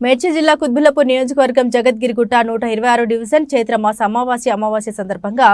మేడ్చల్ జిల్లా కుత్బుల్లపూర్ నియోజకవర్గం జగద్గిరిగుట్ట నూట ఇరవై ఆరు డివిజన్ చైత్రమాస అమావాస్య అమావాస్య సందర్భంగా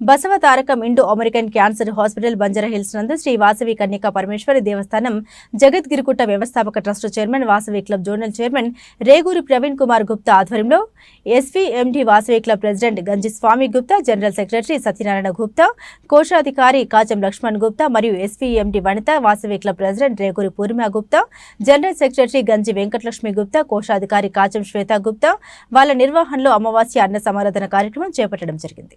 Basava Tarakam Indo American cancer hospital Banjara Hills నందు శ్రీ వాసవి కన్యక పరమేశ్వరి దేవస్థానం జగద్గిరిగుట్ట వ్యవస్థాపక trust chairman Vasavi club zonal chairman Reguri Praveen Kumar Gupta ఆధ్వర్యంలో SVMD Vasavi club president Ganji Swamy Gupta general secretary Satyanarayana Gupta కోశాధికారి కాచం లక్ష్మణ్ గుప్తా మరియు SVMD Vanitha Vasavi club president Reguri Purnima Gupta general secretary Ganji Venkatalakshmi Gupta అధికారి కాచం శ్వేత గుప్తా వాళ్ళ నిర్వహణలో అమావాస్య అన్న సమారాధన కార్యక్రమం చేపట్టడం జరిగింది.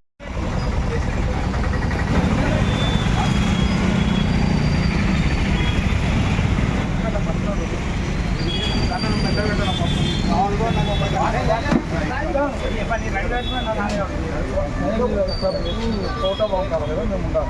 ఫోటో బాగుంటారు కదా మేము ఉండాలి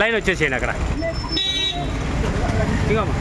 లైన్ వచ్చేసేయండి అక్కడ. ఇగమ్మా.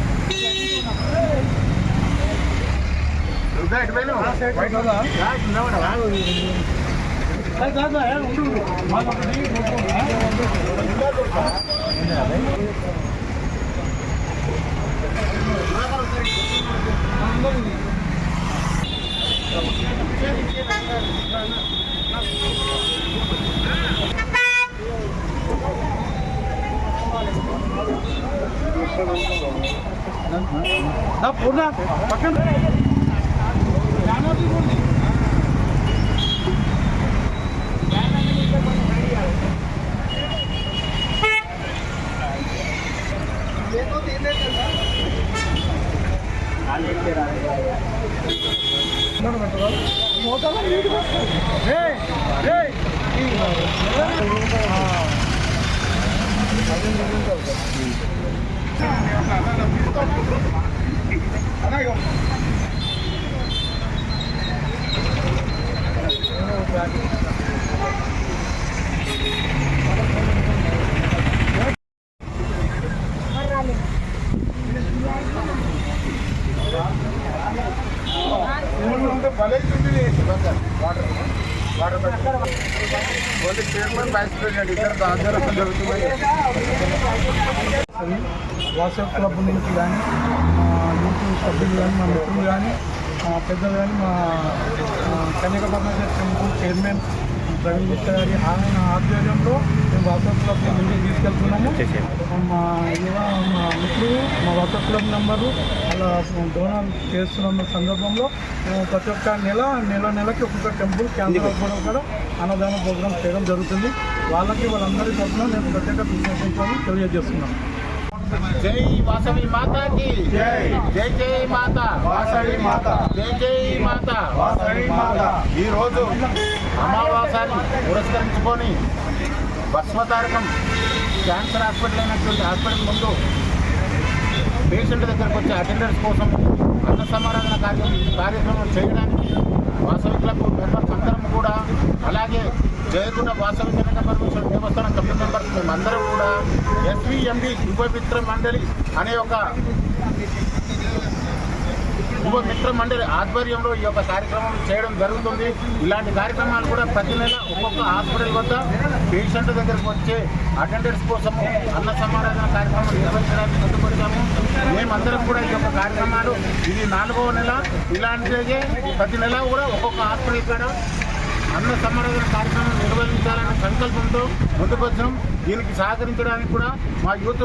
పూర్ణ పక్కన Only chairman vice president ఇద్దరు ఆధ్వర్యం జరుగుతున్నాయి వాట్సాప్ క్లబ్ నుంచి కానీ మా సభ్యులు కానీ మా మిత్రులు కానీ మా పెద్దలు కానీ మా కన్యక పరమేశ్వర టెంపుల్ చైర్మన్ ప్రవీణ్ గుప్తా గారి ఆయన ఆధ్వర్యంలో మేము వాట్సాప్ క్లబ్ ముందుకు తీసుకెళ్తున్నాము. మా యువ మా మిత్రులు మా వాట్సాప్ క్లబ్ నెంబరు అలా డోనర్ చేస్తున్న సందర్భంలో మేము ప్రతి ఒక్క నెల నెల నెలకి ఒక్కొక్క టెంపుల్ క్యాన్సర్ అవ్వడం కూడా అన్నదాన ప్రోగ్రామ్ చేయడం జరుగుతుంది. వాళ్ళకి వాళ్ళందరి తరఫున నేను ప్రత్యేక విశ్లేషించాలని తెలియజేస్తున్నాను. జై వాసవి మాతాకి జై జై జై మాత వాసవి మాత. జై జై మాత వాసవి మాత. ఈ రోజు అమావాసాన్ని పురస్కరించుకొని భస్మతారకం క్యాన్సర్ హాస్పిటల్ అయినటువంటి హాస్పిటల్ ముందు పేషెంట్ దగ్గరకు వచ్చే అటెండర్స్ కోసం అన్న సమారాధన కార్యం కార్యక్రమం చేయడానికి వాసవి క్లబ్ మెంబర్స్ అందరం కూడా అలాగే జయగుణ వాసవి కనక పరమేశ్వర దేవస్థానం కమిటీ మెంబర్స్ మేమందరం కూడా ఎస్విఎండి యువమిత్ర మండలి అనే ఒక యువ మిత్ర మండలి ఆధ్వర్యంలో ఈ యొక్క కార్యక్రమం చేయడం జరుగుతుంది. ఇలాంటి కార్యక్రమాలు కూడా ప్రతి నెల ఒక్కొక్క హాస్పిటల్ వద్ద పేషెంట్ దగ్గరకు వచ్చే అటెండెన్స్ కోసం అన్న సమారాధన కార్యక్రమం నిర్వహించడానికి ముందుకొచ్చాము మేమందరం కూడా ఈ యొక్క కార్యక్రమాలు ఇది నాలుగవ నెల. ఇలాంటిదే ప్రతి నెల కూడా ఒక్కొక్క హాస్పిటల్ కూడా అన్న సమారాధన కార్యక్రమం నిర్వహించాలనే సంకల్పంతో ముందుకొచ్చాం దీనికి సహకరించడానికి కూడా మా యూత్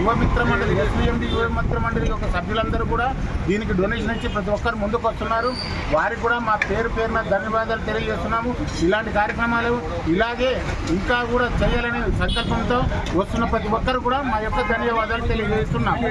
యువమిత్ర మండలి ఎస్పీఎండి యువమిత్ర మండలి యొక్క సభ్యులందరూ కూడా దీనికి డొనేషన్ ఇచ్చి ప్రతి ఒక్కరు ముందుకు వస్తున్నారు వారికి కూడా మా పేరు పేరున ధన్యవాదాలు తెలియజేస్తున్నాము. ఇలాంటి కార్యక్రమాలు ఇలాగే ఇంకా కూడా చేయాలనే సంకల్పంతో వస్తున్న ప్రతి ఒక్కరు కూడా మా యొక్క ధన్యవాదాలు తెలియజేస్తున్నాము.